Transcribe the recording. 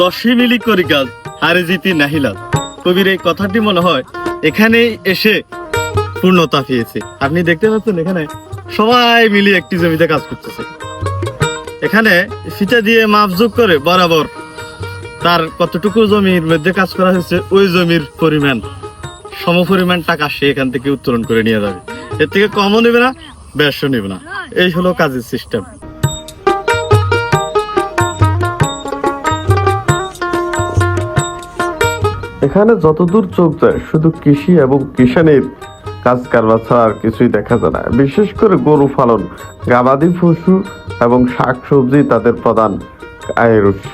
দশই মিলি করি কাজ হারে জিতি নাহিলাত কবির এই কথাটি মনে হয় এখানেই এসে পূর্ণতা পেয়েছে। আপনি দেখতে পাচ্ছেন এখানে সবাই মিলে একটি জমিতে কাজ করতেছে। এখানে ফিতা দিয়ে মাপযোগ করে বরাবর তার কতটুকু জমির মধ্যে কাজ করা হয়েছে, ওই জমির পরিমাণ সম পরিমাণ টাকা সে এখান থেকে উত্তোলন করে নিয়ে যাবে। এর থেকে কমও নেবে না বেশও নেবে না। এই হলো কাজের সিস্টেম এখানে যতদূর চোখ যায়, শুধু কৃষি এবং কিষানের কাজ কারবার ছাড়া আর কিছুই দেখা যায় না। বিশেষ করে গরু পালন, গাবাদি পশু এবং শাকসবজি তাদের প্রধান আয়ের উৎস।